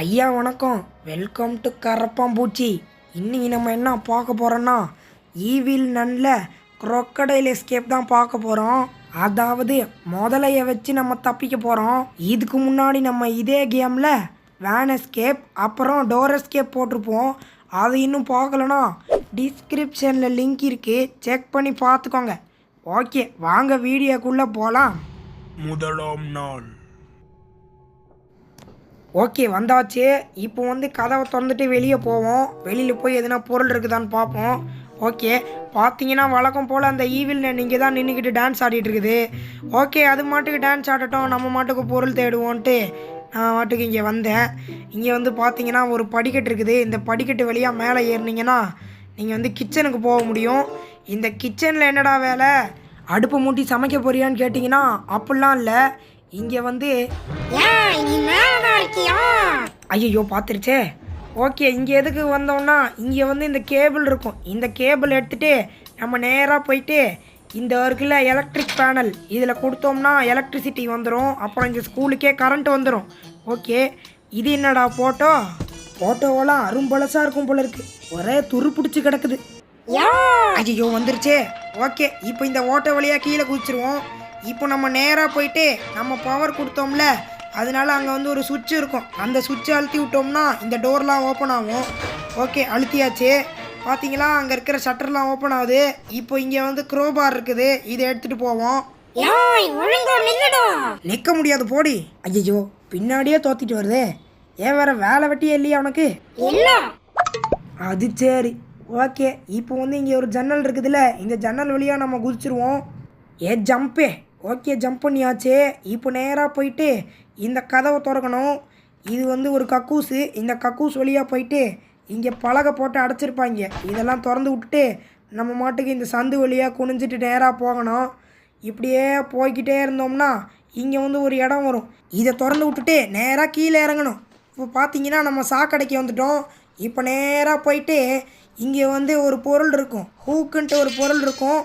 ஐயா வணக்கம். Welcome to கரப்பாம்பூச்சி இன்னைக்கு நம்ம என்ன பார்க்க போகிறோன்னா ஈவில் நன்ல crocodile எஸ்கேப் தான் பார்க்க போகிறோம் அதாவது முதலைய வச்சு நம்ம தப்பிக்க போகிறோம் இதுக்கு முன்னாடி நம்ம இதே கேமில் வேன் எஸ்கேப் அப்புறம் டோர் எஸ்கேப் போட்டிருப்போம். அது இன்னும் பார்க்கலனா டிஸ்கிரிப்ஷனில் லிங்க் இருக்குது செக் பண்ணி பார்த்துக்கோங்க. ஓகே வாங்க வீடியோக்குள்ளே போகலாம் முதலாம் நாள். ஓகே வந்தாச்சு. இப்போ வந்து கதவை திறந்துட்டு வெளியே போவோம். வெளியில் போய் எதுனா பொருள் இருக்குதான்னு பார்ப்போம். ஓகே பார்த்தீங்கன்னா வழக்கம் போல் அந்த ஈவில் நீங்கள் தான் நின்றுக்கிட்டு டான்ஸ் ஆடிட்டு இருக்குது. ஓகே அது மாட்டுக்கு டான்ஸ் ஆடட்டும். நம்ம மாட்டுக்கு பொருள் தேடுவோன்ட்டு நான் மாட்டுக்கு இங்கே வந்தேன். இங்கே வந்து பார்த்தீங்கன்னா ஒரு படிக்கட்டு இருக்குது. இந்த படிக்கட்டு வழியாக மேலே ஏறினீங்கன்னா நீங்கள் வந்து கிச்சனுக்கு போக முடியும். இந்த கிச்சனில் என்னடா வேலை? அடுப்பு மூட்டி சமைக்க போறியான்னு கேட்டிங்கன்னா அப்படிலாம் இல்லை. இங்கே வந்து ஐயோ பார்த்துருச்சே ஓகே இங்கே எதுக்கு வந்தோம்னா இங்கே வந்து இந்த கேபிள் இருக்கும். இந்த கேபிள் எடுத்துகிட்டு நம்ம நேராக போயிட்டு இந்த இருக்குல்ல எலக்ட்ரிக் பேனல் இதில் கொடுத்தோம்னா எலக்ட்ரிசிட்டி வந்துடும் அப்புறம் இந்த ஸ்கூலுக்கே கரண்ட் வந்துடும் ஓகே இது என்னடா ஃபோட்டோ ஃபோட்டோவெல்லாம் அரும்பழசாக இருக்கும் போல இருக்கு. ஒரே துரு பிடிச்சி கிடக்குது. ஐயோ வந்துருச்சே. ஓகே இப்போ இந்த ஓட்டை வழியாக கீழே குதிச்சிருவோம். இப்போ நம்ம நேராக போயிட்டு நம்ம பவர் கொடுத்தோம்ல அதனால அங்கே வந்து ஒரு சுவிட்ச் இருக்கும். அந்த சுவிட்சை அழுத்தி விட்டோம்னா இந்த டோர்லாம் ஓப்பன் ஆகும். ஓகே அழுத்தியாச்சு. பார்த்தீங்களா அங்கே இருக்கிற ஷட்டர்லாம் ஓப்பன் ஆகுது. இப்போ இங்கே வந்து க்ரோபார் இருக்குது. இதை எடுத்துகிட்டு போவோம். நிற்க முடியாது போடி. ஐயோ பின்னாடியே தோத்திட்டு வருதே. ஏன் வேற வேலை வெட்டியே இல்லையா உனக்கு? அது சரி. ஓகே இப்போ வந்து இங்கே ஒரு ஜன்னல் இருக்குதுல்ல இந்த ஜன்னல் வழியாக நம்ம குதிச்சிருவோம். ஏ ஜம்பே. ஓகே ஜம்ப் பண்ணியாச்சு. இப்போ நேராக போயிட்டு இந்த கதவை திறக்கணும். இது வந்து ஒரு கக்கூஸு இந்த கக்கூஸ் வழியாக போயிட்டு இங்கே பலகை போட்டு அடைச்சிருப்பாங்க. இதெல்லாம் திறந்து விட்டுட்டு நம்ம மாட்டுக்கு இந்த சந்து வழியாக குனிஞ்சிட்டு நேராக போகணும். இப்படியே போய்கிட்டே இருந்தோம்னா இங்கே வந்து ஒரு இடம் வரும். இதை திறந்து விட்டுட்டு நேராக கீழே இறங்கணும். இப்போ பார்த்தீங்கன்னா நம்ம சாக்கடைக்கு வந்துட்டோம். இப்போ நேராக போயிட்டு இங்கே வந்து ஒரு பொருள் இருக்கும். ஹூக்குன்ட்டு ஒரு பொருள் இருக்கும்.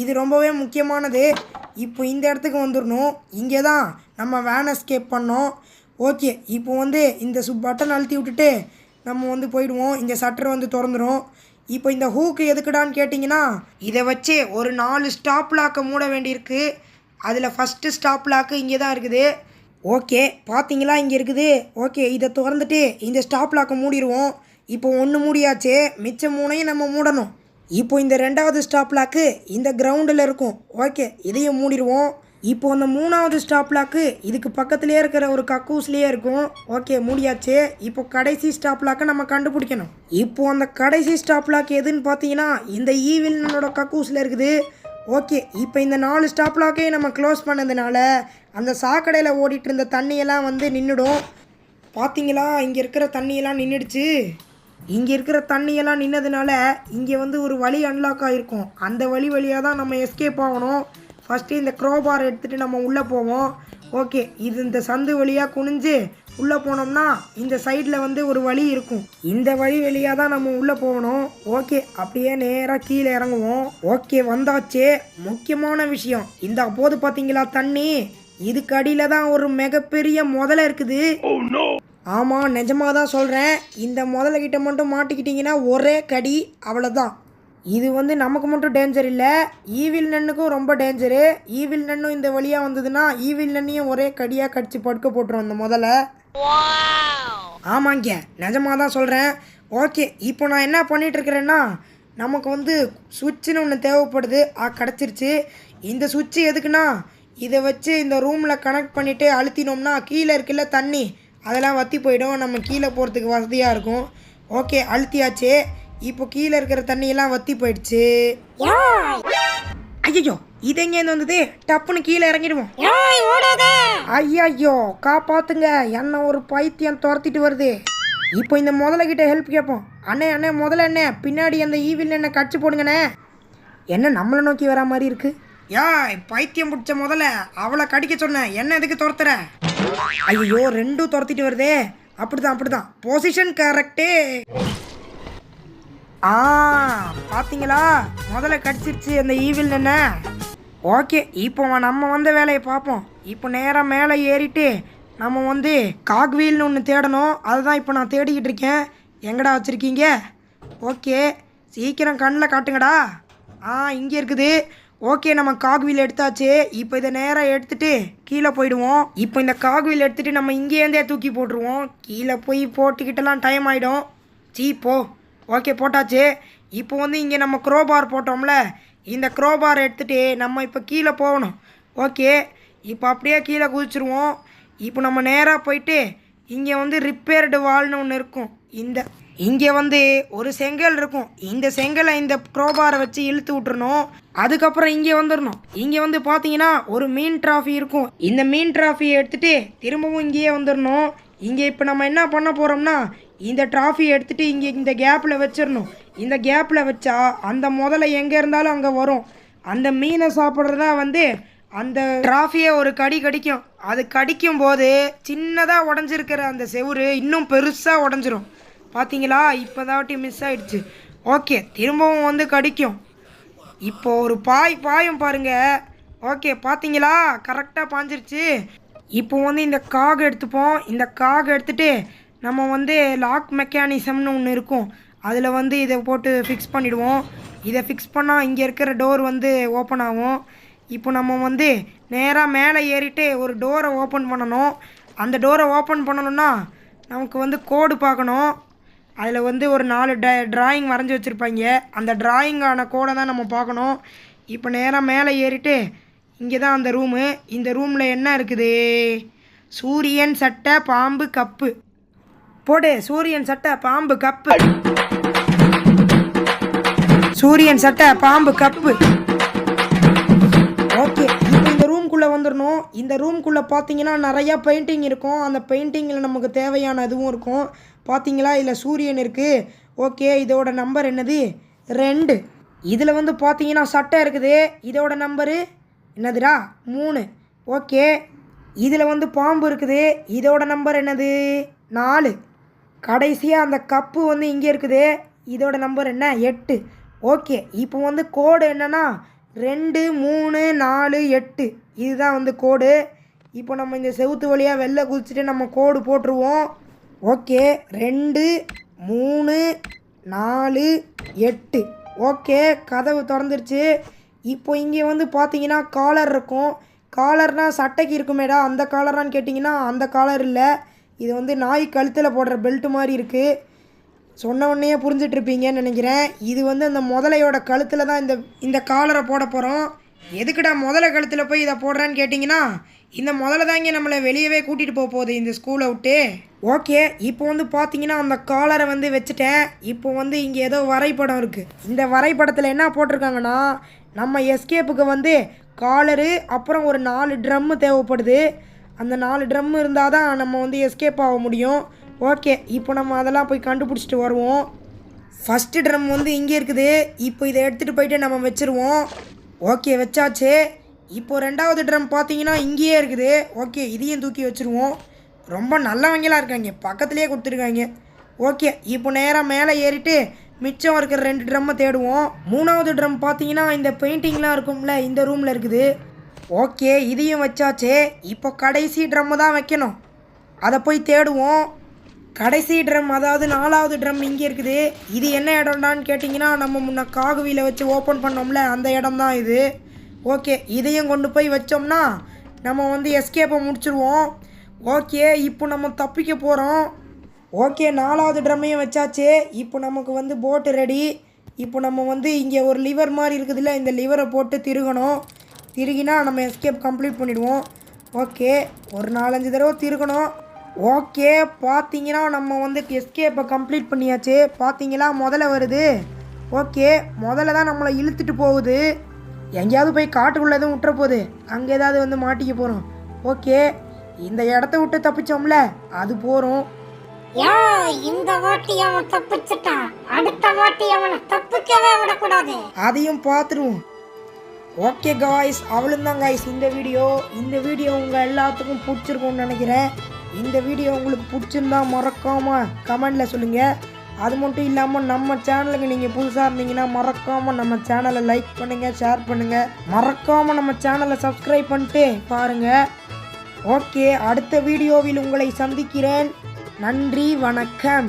இது ரொம்பவே முக்கியமானது. இப்போ இந்த இடத்துக்கு வந்துடணும் இங்கே தான் நம்ம வேன் எஸ்கேப் பண்ணோம். ஓகே இப்போ வந்து இந்த சு பட்டன் அழுத்தி விட்டுட்டு நம்ம வந்து போயிடுவோம். இந்த சட்டர் வந்து திறந்துடும் இப்போ இந்த ஹூக்கு எதுக்குடான்னு கேட்டிங்கன்னா இதை வச்சு ஒரு நாலு ஸ்டாப் லாக்கை மூட வேண்டியிருக்கு. அதில் ஃபஸ்ட்டு ஸ்டாப் லாக்கு இங்கே தான் இருக்குது. ஓகே பார்த்தீங்களா? இங்கே இருக்குது. ஓகே இதை திறந்துட்டு இந்த ஸ்டாப் லாக்கை மூடிடுவோம். இப்போ ஒன்று மூடியாச்சே மிச்சம் மூணையும் நம்ம மூடணும். இப்போ இந்த ரெண்டாவது ஸ்டாப் லாக்கு இந்த கிரவுண்டில் இருக்கும். ஓகே இதையும் மூடிடுவோம். இப்போ அந்த மூணாவது ஸ்டாப் லாக்கு இதுக்கு பக்கத்துலேயே இருக்கிற ஒரு கக்கூஸ்லேயே இருக்கும். ஓகே மூடியாச்சு. இப்போ கடைசி ஸ்டாப் லாக்கை நம்ம கண்டுபிடிக்கணும். இப்போ அந்த கடைசி ஸ்டாப் லாக் எதுன்னு பார்த்தீங்கன்னா இந்த ஈவினோட கக்கூஸில் இருக்குது. ஓகே இப்போ இந்த நாலு ஸ்டாப் லாக்கையும் நம்ம க்ளோஸ் பண்ணதுனால அந்த சாக்கடையில் ஓடிட்டு இருந்த தண்ணியெல்லாம் வந்து நின்றுடும் பார்த்தீங்களா? இங்கே இருக்கிற தண்ணியெல்லாம் நின்றுடுச்சு இங்கே இருக்கிற தண்ணியெல்லாம் நின்னதுனால இங்கே வந்து ஒரு வழி அன்லாக் ஆகிருக்கும் அந்த வழி வழியாக தான் நம்ம எஸ்கேப் ஆகணும். ஃபஸ்ட்டு இந்த க்ரோபார் எடுத்துகிட்டு நம்ம உள்ளே போவோம். ஓகே இது இந்த சந்து வழியாக குனிஞ்சு உள்ளே போனோம்னா இந்த சைடில் வந்து ஒரு வழி இருக்கும். இந்த வழி வழியாக தான் நம்ம உள்ளே போகணும். ஓகே அப்படியே நேராக கீழே இறங்குவோம். ஓகே வந்தாச்சே. முக்கியமான விஷயம். இந்த அப்போது பார்த்தீங்களா தண்ணி? இதுக்கு அடியில் தான் ஒரு மிகப்பெரிய முதலை இருக்குது. Oh, ஆமாம் நிஜமாக தான் சொல்கிறேன் இந்த முதல்ல கிட்ட மட்டும் மாட்டிக்கிட்டிங்கன்னா ஒரே கடி அவ்வளோதான் இது வந்து நமக்கு மட்டும் டேஞ்சர் இல்லை. ஈவில் நன்னுக்கும் ரொம்ப டேஞ்சரு ஈவில் நன்னும் இந்த வழியாக வந்ததுன்னா ஈவில் நன்னையும் ஒரே கடியாக கடிச்சு படுக்க போட்டுரும் இந்த முதல்ல ஆமாங்க நிஜமாக தான் சொல்கிறேன் ஓகே இப்போ நான் என்ன பண்ணிகிட்ருக்கிறேன்னா நமக்கு வந்து சுவிட்சுன்னு ஒன்று தேவைப்படுது. ஆ கிடச்சிருச்சு. இந்த சுவிட்சு எதுக்குன்னா இதை வச்சு இந்த ரூமில் கனெக்ட் பண்ணிவிட்டு அழுத்தினோம்னா கீழே இருக்குல்ல தண்ணி அதெல்லாம் வற்றி போயிடும். நம்ம கீழே போகிறதுக்கு வசதியாக இருக்கும். ஓகே அழுத்தியாச்சு. இப்போ கீழே இருக்கிற தண்ணியெல்லாம் வற்றி போயிடுச்சு. ஐயோ இது எங்கேருந்து வந்தது? டப்புன்னு கீழே இறங்கிடுவோம். ஐயோ காப்பாத்துங்க. என்ன ஒரு பைத்தியம் துரத்திட்டு வருது. இப்போ இந்த முதல்ல கிட்ட ஹெல்ப் கேட்போம். அண்ணே அண்ணே முதல்ல அண்ணே பின்னாடி அந்த ஈவில் என்ன கடிச்சு போடுங்கண்ணே. என்ன நம்மளை நோக்கி வரா மாதிரி இருக்கு? யா பைத்தியம் பிடிச்ச முதல்ல அவளை கடிக்க சொன்னேன் என்ன எதுக்கு துரத்துற? ஐயோ ரெண்டும் துரத்திட்டு வருதே. அப்படிதான் அப்படிதான். பொசிஷன் கரெக்டு ஆ பாத்தீங்களா? முதல்ல கடிச்சிருச்சு அந்த ஈவில் என்ன? ஓகே இப்போ நம்ம வந்த வேலையை பார்ப்போம். இப்போ நேராக மேலே ஏறிட்டு நம்ம வந்து காக்வீல்னு ஒன்று தேடணும். அதுதான் இப்போ நான் தேடிக்கிட்டு இருக்கேன். எங்கடா வச்சுருக்கீங்க? ஓகே சீக்கிரம் கண்ணில் காட்டுங்கடா. ஆ இங்கே இருக்குது. ஓகே நம்ம காக்வீல் எடுத்தாச்சு. இப்போ இதை நேராக எடுத்துட்டு கீழே போயிடுவோம். இப்போ இந்த காக்வீல் எடுத்துட்டு நம்ம இங்கேருந்தே தூக்கி போட்டுருவோம். கீழே போய் போட்டுக்கிட்டலாம் டைம் ஆகிடும் சீ போ. ஓகே போட்டாச்சு. இப்போ வந்து இங்கே நம்ம க்ரோபார் போட்டோம்ல. இந்த க்ரோபார் எடுத்துகிட்டு நம்ம இப்போ கீழே போகணும். ஓகே இப்போ அப்படியே கீழே குதிச்சிருவோம். இப்போ நம்ம நேராக போயிட்டு இங்கே வந்து ரிப்பேர்டு வால்னு ஒன்று இருக்கும். இந்த இங்கே வந்து ஒரு செங்கல் இருக்கும். இந்த செங்கலை இந்த க்ரோபாரை வச்சு இழுத்து விட்டுறணும். அதுக்கப்புறம் இங்கே வந்துடணும். இங்கே வந்து பார்த்தீங்கன்னா ஒரு மீன் டிராஃபி இருக்கும். இந்த மீன் டிராஃபியை எடுத்துகிட்டு திரும்பவும் இங்கேயே வந்துடணும். இங்கே இப்போ நம்ம என்ன பண்ண போகிறோம்னா இந்த ட்ராஃபி எடுத்துட்டு இங்கே இந்த கேப்பில் வச்சிடணும். இந்த கேப்பில் வச்சா அந்த முதல்ல எங்கே இருந்தாலும் அங்கே வரும். அந்த மீனை சாப்பிட்றதா வந்து அந்த டிராஃபியை ஒரு கடி கடிக்கும். அது கடிக்கும் போது சின்னதாக உடஞ்சிருக்கிற அந்த செவுரு இன்னும் பெருசாக உடஞ்சிரும். பார்த்தீங்களா இப்போ தாட்டி மிஸ் ஆயிடுச்சு. ஓகே திரும்பவும் வந்து கடிக்கும். இப்போ ஒரு பாய் பாயும் பாருங்க. ஓகே பார்த்தீங்களா கரெக்டாக பாஞ்சிருச்சு. இப்போ வந்து இந்த காக் எடுத்துப்போம். இந்த காக் எடுத்துட்டு நம்ம வந்து லாக் மெக்கானிசம்னு ஒன்று இருக்கும். அதில் வந்து இதை போட்டு ஃபிக்ஸ் பண்ணிவிடுவோம் இதை ஃபிக்ஸ் பண்ணால் இங்கே இருக்கிற டோர் வந்து ஓப்பன் ஆகும். இப்போ நம்ம வந்து நேராக மேலே ஏறிட்டு ஒரு டோரை ஓப்பன் பண்ணணும். அந்த டோரை ஓப்பன் பண்ணணும்னா நமக்கு வந்து கோடு பார்க்கணும். அதில் வந்து ஒரு நாலு ட ட்ராயிங் வரைஞ்சி வச்சுருப்பாங்க. அந்த ட்ராயிங்கான கோடை தான் நம்ம பார்க்கணும். இப்போ நேராக மேலே ஏறிட்டு இங்கே தான் அந்த ரூமு. இந்த ரூமில் என்ன இருக்குது? சூரியன் சட்டை பாம்பு கப்பு. போடு சூரியன் சட்டை பாம்பு கப்பு. சூரியன் சட்டை பாம்பு கப்பு. ரூம்குள்ளே வந்துடணும் இந்த ரூம்குள்ளே பார்த்தீங்கன்னா நிறையா பெயிண்டிங் இருக்கும். அந்த பெயிண்டிங்கில் நமக்கு தேவையான இதுவும் இருக்கும். பார்த்தீங்களா இதில் சூரியன் இருக்குது ஓகே இதோட நம்பர் என்னது? ரெண்டு. இதில் வந்து பார்த்தீங்கன்னா சட்டை இருக்குது. இதோட நம்பரு என்னதுடா? மூணு. ஓகே இதில் வந்து பாம்பு இருக்குது. இதோட நம்பர் என்னது? நாலு. கடைசியாக அந்த கப்பு வந்து இங்கே இருக்குது. இதோட நம்பர் என்ன? எட்டு. ஓகே இப்போ வந்து கோடு என்னன்னா ரெண்டு மூணு நாலு எட்டு. இதுதான் வந்து கோடு. இப்போ நம்ம இந்த செவுத்து வழியாக வெளில குதிச்சுட்டு நம்ம கோடு போட்டுருவோம். ஓகே. ரெண்டு மூணு நாலு எட்டு. ஓகே. கதவு திறந்துருச்சு. இப்போ இங்கே வந்து பார்த்தீங்கன்னா காலர் இருக்கும். காலர்னால் சட்டைக்கு இருக்குமேடா. அந்த காலரான்னு கேட்டிங்கன்னா அந்த காலர் இல்லை. இது வந்து நாய் கழுத்தில் போடுற பெல்ட் மாதிரி இருக்குது சொன்ன உடனே புரிஞ்சிட்ருப்பீங்கன்னு நினைக்கிறேன். இது வந்து அந்த முதலையோட கழுத்தில் தான் இந்த இந்த காலரை போட போகிறோம் எதுக்குடா முதல்ல கழுத்தில் போய் இதை போடுறான்னு கேட்டிங்கன்னா இந்த முதல்ல தாங்க நம்மளை வெளியவே கூட்டிகிட்டு போக போகுது இந்த ஸ்கூலை விட்டு. ஓகே இப்போ வந்து பார்த்தீங்கன்னா அந்த காலரை வந்து வச்சுட்டேன். இப்போ வந்து இங்கே ஏதோ வரைபடம் இருக்குது இந்த வரைபடத்தில் என்ன போட்டிருக்காங்கன்னா நம்ம எஸ்கேப்புக்கு வந்து காலரு அப்புறம் ஒரு நாலு ட்ரம்மு தேவைப்படுது. அந்த நாலு ட்ரம் இருந்தால் தான் நம்ம வந்து எஸ்கேப் ஆக முடியும். ஓகே இப்போ நம்ம அதெல்லாம் போய் கண்டுபிடிச்சிட்டு வருவோம். ஃபஸ்ட்டு ட்ரம் வந்து இங்கே இருக்குது. இப்போ இதை எடுத்துகிட்டு போயிட்டு நம்ம வச்சுருவோம். ஓகே வச்சாச்சு. இப்போ ரெண்டாவது ட்ரம் பார்த்தீங்கன்னா இங்கேயே இருக்குது. ஓகே இதையும் தூக்கி வச்சுருவோம். ரொம்ப நல்லவங்களாக இருக்காங்க. பக்கத்துலேயே கொடுத்துருக்காங்க. ஓகே இப்போ நேராக மேலே ஏறிட்டு மிச்சம் இருக்கிற ரெண்டு ட்ரம்மை தேடுவோம். மூணாவது ட்ரம் பார்த்தீங்கன்னா இந்த பெயிண்டிங்லாம் இருக்கும்ல இந்த ரூமில் இருக்குது. ஓகே இதையும் வச்சாச்சு. இப்போ கடைசி ட்ரம்மு தான் வைக்கணும். அதை போய் தேடுவோம். கடைசி ட்ரம் அதாவது நாலாவது ட்ரம் இங்கே இருக்குது. இது என்ன இடம்டான்னு கேட்டிங்கன்னா நம்ம முன்ன காகுவியில் வச்சு ஓப்பன் பண்ணோம்ல அந்த இடம் தான் இது. ஓகே இதையும் கொண்டு போய் வச்சோம்னா நம்ம வந்து எஸ்கேப்பை முடிச்சிருவோம். ஓகே இப்போ நம்ம தப்பிக்க போகிறோம் ஓகே நாலாவது ட்ரம்மையும் வச்சாச்சு. இப்போ நமக்கு வந்து போட்டு ரெடி இப்போ நம்ம வந்து இங்கே ஒரு லிவர் மாதிரி இருக்குதுல்ல இந்த லிவரை போட்டு திருகணும். திருகினா நம்ம எஸ்கேப் கம்ப்ளீட் பண்ணிவிடுவோம் ஓகே ஒரு நாலஞ்சு தடவை திருகணும். ஓகே பார்த்தீங்கன்னா நம்ம வந்து எஸ்கேப்பை கம்ப்ளீட் பண்ணியாச்சு. பார்த்தீங்களா முதல்ல வருது. ஓகே முதல்ல தான் நம்மளை இழுத்துட்டு போகுது. எங்கேயாவது போய் காட்டுக்குள்ளே எதுவும் விட்டுற போகுது. அங்கே ஏதாவது வந்து மாட்டிக்க போகிறோம் ஓகே இந்த இடத்த விட்டு தப்பிச்சோம்ல அது போகிறோம் யோ இந்த வாட்டி அவன் தப்பிச்சிட்டான். அடுத்த வாட்டி அவனை தப்பிக்கவே விடக்கூடாது. அதையும் பார்த்துருவோம் ஓகே காய்ஸ் அவளும் தான் காய்ஸ் இந்த வீடியோ. இந்த வீடியோ உங்கள் எல்லாத்துக்கும் பிடிச்சிருக்கும்னு நினைக்கிறேன். இந்த வீடியோ உங்களுக்கு பிடிச்சிருந்தா மறக்காமல் கமெண்டில் சொல்லுங்கள் அது மட்டும் இல்லாமல் நம்ம சேனலுக்கு நீங்கள் புதுசாக இருந்தீங்கன்னா மறக்காமல் நம்ம சேனலை லைக் பண்ணுங்கள் ஷேர் பண்ணுங்கள் மறக்காமல் நம்ம சேனலை சப்ஸ்கிரைப் பண்ணிட்டு பாருங்கள் ஓகே அடுத்த வீடியோவில் உங்களை சந்திக்கிறேன். நன்றி வணக்கம்.